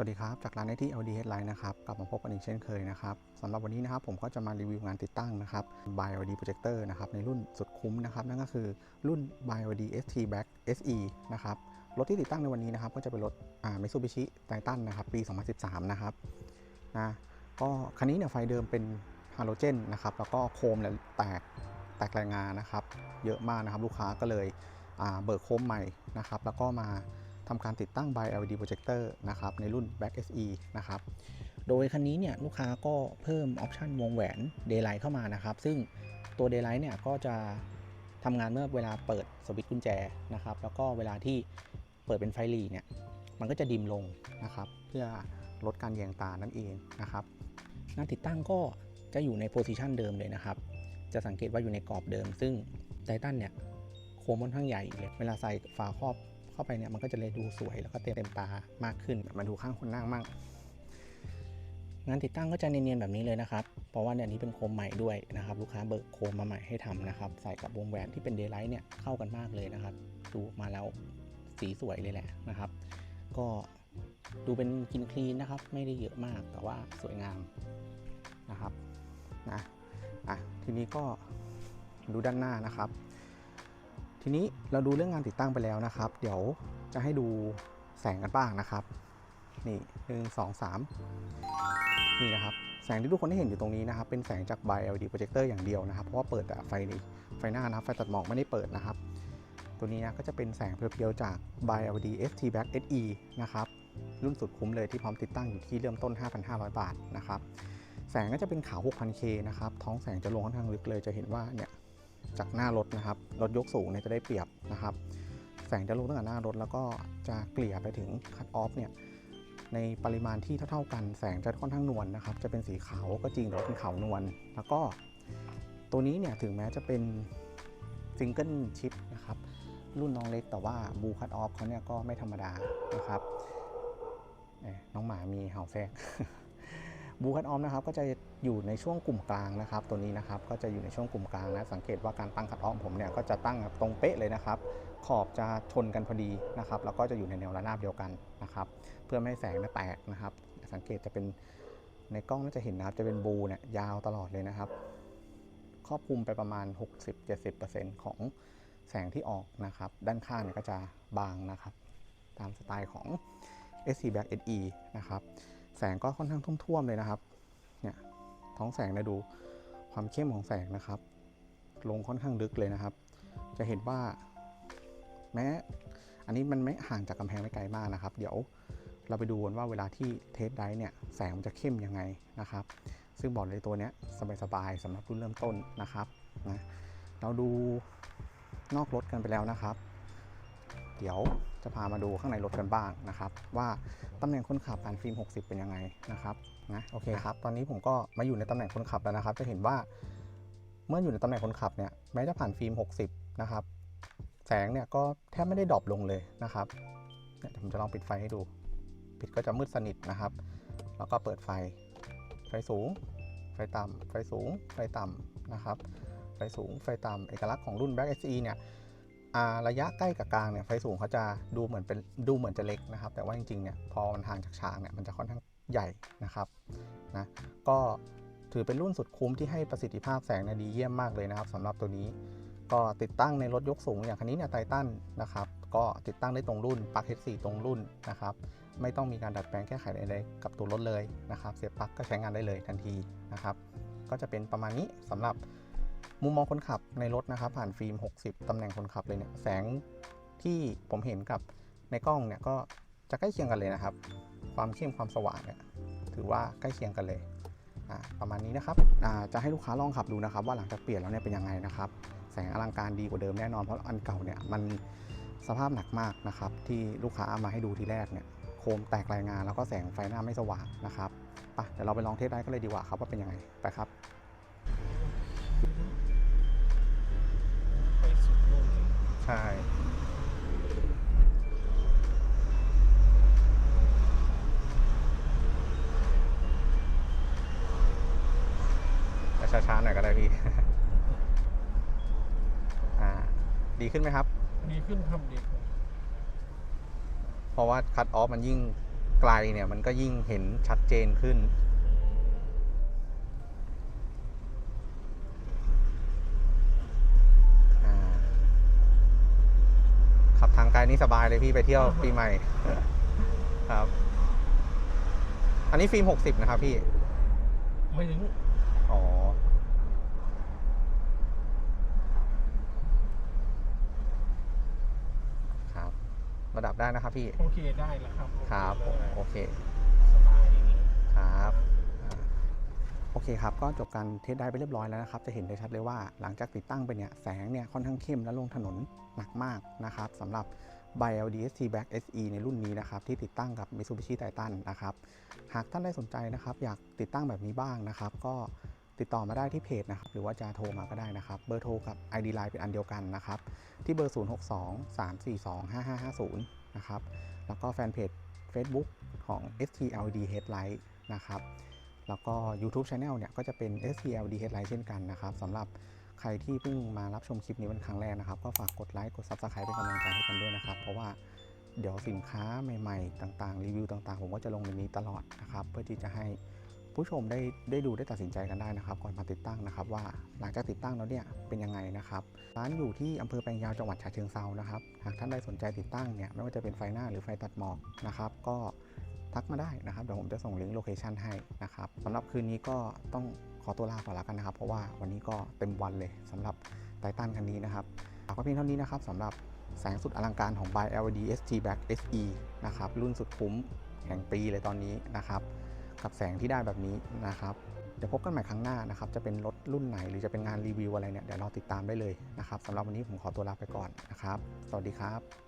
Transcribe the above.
สวัสดีครับ จากร้านไอที่ LD Headline นะครับ กลับมาพบกันอีกเช่นเคยนะครับสำหรับวันนี้นะครับผมก็จะมารีวิวงานติดตั้งนะครับ BioD Projector นะครับในรุ่นสุดคุ้มนะครับ นั่นก็คือรุ่น BioD ST Black SE นะครับรถที่ติดตั้งในวันนี้นะครับ ก็จะเป็นรถอ่า Mitsubishi Titan นะครับ ปี 2013 นะครับนะก็คันนี้เนี่ยไฟเดิมเป็นฮาโลเจนนะครับ แล้วก็โคมเนี่ยแตกแตกแรายงานนะครับ เยอะมากนะครับ ลูกค้าก็เลยอ่าเบิกโคมใหม่นะครับ แล้วก็มา ทำการติดตั้ง by LED projector นะครับในรุ่น Back SE นะครับโดยคันนี้เนี่ยลูกค้าก็เพิ่มออปชันวงแหวน Daylight เข้ามานะครับ ซึ่งตัว Daylight เนี่ยก็จะทำงานเมื่อเวลาเปิดสวิตช์กุญแจนะครับ แล้วก็เวลาที่เปิดเป็นไฟหลีเนี่ยมันก็จะดิมลงนะครับ เพื่อลดการแยงตานั่นเองนะครับงานติดตั้งก็จะอยู่ในโพซิชันเดิมเลยนะครับ จะสังเกตว่าอยู่ในกรอบเดิม ซึ่งไททันเนี่ยโคมค่อนข้างใหญ่เลยเวลาใส่ฝาครอบ เข้าไปเนี่ยมันก็จะเลยดูสวยแล้วก็เต็มเต็มตามากขึ้นมาดูข้างคนนั่งมั่งงานติดตั้งก็จะเนียนๆแบบนี้เลยนะครับ เพราะว่าเนี่ยนี้เป็นโคมใหม่ด้วยนะครับ ลูกค้าเบิกโคมมาใหม่ให้ทำนะครับ ใส่กับวงแหวนที่เป็นเดย์ไลท์เนี่ยเข้ากันมากเลยนะครับ ดูมาแล้วสีสวยเลยแหละนะครับ ก็ดูเป็นกินคลีนนะครับ ไม่ได้เยอะมากแต่ว่าสวยงามนะครับนะอะทีนี้ก็ดูด้านหน้านะครับ ทีนี้เราดูเรื่องงานติดตั้งไปแล้วนะครับ เดี๋ยวจะให้ดูแสงกันบ้างนะครับ นี่หนึ่งสองสามนี่นะครับ แสงที่ทุกคนได้เห็นอยู่ตรงนี้นะครับ เป็นแสงจาก By LED projector อย่างเดียวนะครับ เพราะว่าเปิดแต่ไฟนี้ไฟหน้านะครับ ไฟตัดหมอกไม่ได้เปิดนะครับ ตัวนี้นะก็จะเป็นแสงเพียวๆจาก By LED ST Black SE นะครับ รุ่นสุดคุ้มเลยที่พร้อมติดตั้งอยู่ที่เริ่มต้น 5,500 บาทนะครับ แสงก็จะเป็นขาว 6,000K นะครับ ท้องแสงจะลงค่อนข้างลึกเลย จะเห็นว่าเนี่ย จากหน้ารถนะครับ รถยกสูงเนี่ยจะได้เปรียบนะครับ แสงจะลงตั้งแต่หน้ารถแล้วก็จะเกลี่ยไปถึงคัตออฟเนี่ยในปริมาณที่เท่าๆกันแสงจะค่อนข้างนวลนะครับ จะเป็นสีขาวก็จริงแต่ว่าเป็นขาวนวลแล้วก็ตัวนี้เนี่ยถึงแม้จะเป็นซิงเกิลชิปนะครับรุ่นน้องเล็กแต่ว่าบูคัตออฟเขาเนี่ยก็ไม่ธรรมดานะครับน้องหมามีเห่าแทรก บูคัตออมนะครับก็จะอยู่ในช่วงกลุ่มกลางนะครับ ตัวนี้นะครับก็จะอยู่ในช่วงกลุ่มกลางนะสังเกตว่าการตั้งคัตออมผมเนี่ยก็จะตั้งตรงเป๊ะเลยนะครับ ขอบจะชนกันพอดีนะครับแล้วก็จะอยู่ในแนวระนาบเดียวกันนะครับ เพื่อไม่ให้แสงแตกนะครับ สังเกตจะเป็นในกล้องน่าจะเห็นนะครับจะเป็นบูเนี่ยยาวตลอดเลยนะครับครอบคลุมไปประมาณ 60-70%ของแสงที่ออกนะครับ ด้านข้างเนี่ยก็จะบางนะครับ ตามสไตล์ของ SC Black SE นะครับ แสงก็ค่อนข้างท่วมๆเลยนะครับ เนี่ยท้องแสงเนะดูความเข้มของแสงนะครับ ลงค่อนข้างลึกเลยนะครับ จะเห็นว่า แม้ อันนี้มันไม่ห่างจากกำแพงไม่ไกลมากนะครับ เดี๋ยวเราไปดูกันว่าเวลาที่เทสไดเนี่ยแสงมันจะเข้มยังไงนะครับ ซึ่งบอกเลยตัวเนี้ยสบายๆสำหรับรุ่นเริ่มต้นนะครับนะเราดูนอกรถกันไปแล้วนะครับ เดี๋ยวจะพามาดูข้างในรถกันบ้างนะครับ ว่าตำแหน่งคนขับผ่านฟิล์ม 60 เป็นยังไงนะครับนะโอเคครับตอนนี้ผมก็มาอยู่ในตำแหน่งคนขับแล้วนะครับ จะเห็นว่าเมื่ออยู่ในตำแหน่งคนขับเนี่ยแม้จะผ่านฟิล์ม 60 นะครับ แสงเนี่ยก็แทบไม่ได้ดรอปลงเลยนะครับเนี่ยเดี๋ยวผมจะลองปิดไฟให้ดู ปิดก็จะมืดสนิทนะครับ แล้วก็เปิดไฟ ไฟสูง ไฟต่ำไฟสูง ไฟต่ำนะครับ ไฟสูง ไฟต่ำเอกลักษณ์ของรุ่น Black SE เนี่ยอ่า ระยะใกล้กับกลางเนี่ยไฟสูงเขาจะดูเหมือนเป็นดูเหมือนจะเล็กนะครับ แต่ว่าจริงๆเนี่ยพอมันห่างจากฉากเนี่ยมันจะค่อนข้างใหญ่นะครับนะก็ถือเป็นรุ่นสุดคุ้มที่ให้ประสิทธิภาพแสงเนี่ยดีเยี่ยมมากเลยนะครับสำหรับตัวนี้ ก็ติดตั้งในรถยกสูงอย่างคันนี้เนี่ยไททันนะครับก็ติดตั้งได้ตรงรุ่นปลั๊ก H4 ตรงรุ่นนะครับไม่ต้องมีการดัดแปลงแก้ไขใดๆกับตัวรถเลยนะครับ เสียบปลั๊กก็ใช้งานได้เลยทันทีนะครับ ก็จะเป็นประมาณนี้สำหรับ มุมมองคนขับในรถนะครับ ผ่านฟิล์ม 60 ตำแหน่งคนขับเลยเนี่ยแสงที่ผมเห็นกับในกล้องเนี่ยก็จะใกล้เคียงกันเลยนะครับ ความเข้มความสว่างเนี่ยถือว่าใกล้เคียงกันเลยประมาณนี้นะครับจะให้ลูกค้าลองขับดูนะครับ ว่าหลังจากเปลี่ยนแล้วเนี่ยเป็นยังไงนะครับ แสงอลังการดีกว่าเดิมแน่นอนเพราะอันเก่าเนี่ยมันสภาพหนักมากนะครับ ที่ลูกค้าเอามาให้ดูทีแรกเนี่ยโคมแตกรายงานแล้วก็แสงไฟหน้าไม่สว่างนะครับไปเดี๋ยวเราไปลองเทสได้ก็เลยดีกว่าครับว่าเป็นยังไงไปครับ ใช่ช้าๆหน่อยก็ได้พี่ อ่า ดีขึ้นไหมครับ ดีขึ้นทำดีขึ้นเพราะว่าคัตออฟมันยิ่งไกลเนี่ย มันก็ยิ่งเห็นชัดเจนขึ้น อ่าขับทางไกล นี่สบายเลยพี่ไปเที่ยวปีใหม่ครับ อันนี้ฟิล์ม60นะครับพี่ ไม่ถึงอ๋อ ครับระดับได้นะครับพี่ โอเคได้แล้วครับครับผมโอเคสบายอย่างนี้ครับอ่าโอเคครับ ก็จบการเทสได้ไปเรียบร้อยแล้วนะครับ จะเห็นได้ชัดเลยว่าหลังจากติดตั้งไปเนี่ย แสงเนี่ยค่อนข้างเข้มและลงถนนหนักมากนะครับสำหรับ by LDST Black SE ในรุ่นนี้นะครับที่ติดตั้งกับ Mitsubishi Titan นะครับหากท่านได้สนใจนะครับอยากติดตั้งแบบนี้บ้างนะครับ ก็ติดต่อมาได้ที่เพจนะครับหรือว่าจะโทรมาก็ได้นะครับเบอร์โทรกับ ID Line เป็นอันเดียวกันนะครับที่เบอร์ 062 342 5550 นะครับแล้วก็แฟนเพจ Facebook ของ STLD Headlight นะครับแล้วก็ YouTube Channel เนี่ยก็จะเป็น STLD Headlight เช่นกันนะครับสำหรับ ใครที่เพิ่งมารับชมคลิปนี้เป็นครั้งแรกนะครับ ก็ฝากกดไลค์กด Subscribe เป็นกำลังใจให้กันด้วยนะครับ เพราะว่าเดี๋ยวสินค้าใหม่ ๆ ต่างๆ รีวิวต่างๆ ผมก็จะลงในนี้ตลอดนะครับ เพื่อที่จะให้ผู้ชมได้ได้ดูได้ตัดสินใจกันได้นะครับ ก่อนมาติดตั้งนะครับ ว่าหลังจากติดตั้งแล้วเนี่ยเป็นยังไงนะครับร้านอยู่ที่อำเภอแปลงยาวจังหวัดฉะเชิงเซานะครับหากท่านใดสนใจติดตั้งเนี่ยไม่ว่าจะเป็นไฟหน้าหรือไฟตัดหมอกนะครับ ก็ ทักมาได้นะครับ เดี๋ยวผมจะส่งลิงก์โลเคชันให้นะครับสำหรับคืนนี้ก็ต้องขอตัวลาก่อนแล้วกันนะครับ เพราะว่าวันนี้ก็เต็มวันเลยสำหรับไททันคันนี้นะครับฝากไว้เพียงเท่านี้นะครับสำหรับแสงสุดอลังการของ by LED ST Black SE นะครับรุ่นสุดคุ้มแห่งปีเลยตอนนี้นะครับ กับแสงที่ได้แบบนี้นะครับเดี๋ยวพบกันใหม่ครั้งหน้านะครับ จะเป็นรถรุ่นไหนหรือจะเป็นงานรีวิวอะไรเนี่ย เดี๋ยวราติดตามได้เลยนะครับสำหรับวันนี้ผมขอตัวลาไปก่อนนะครับ สวัสดีครับ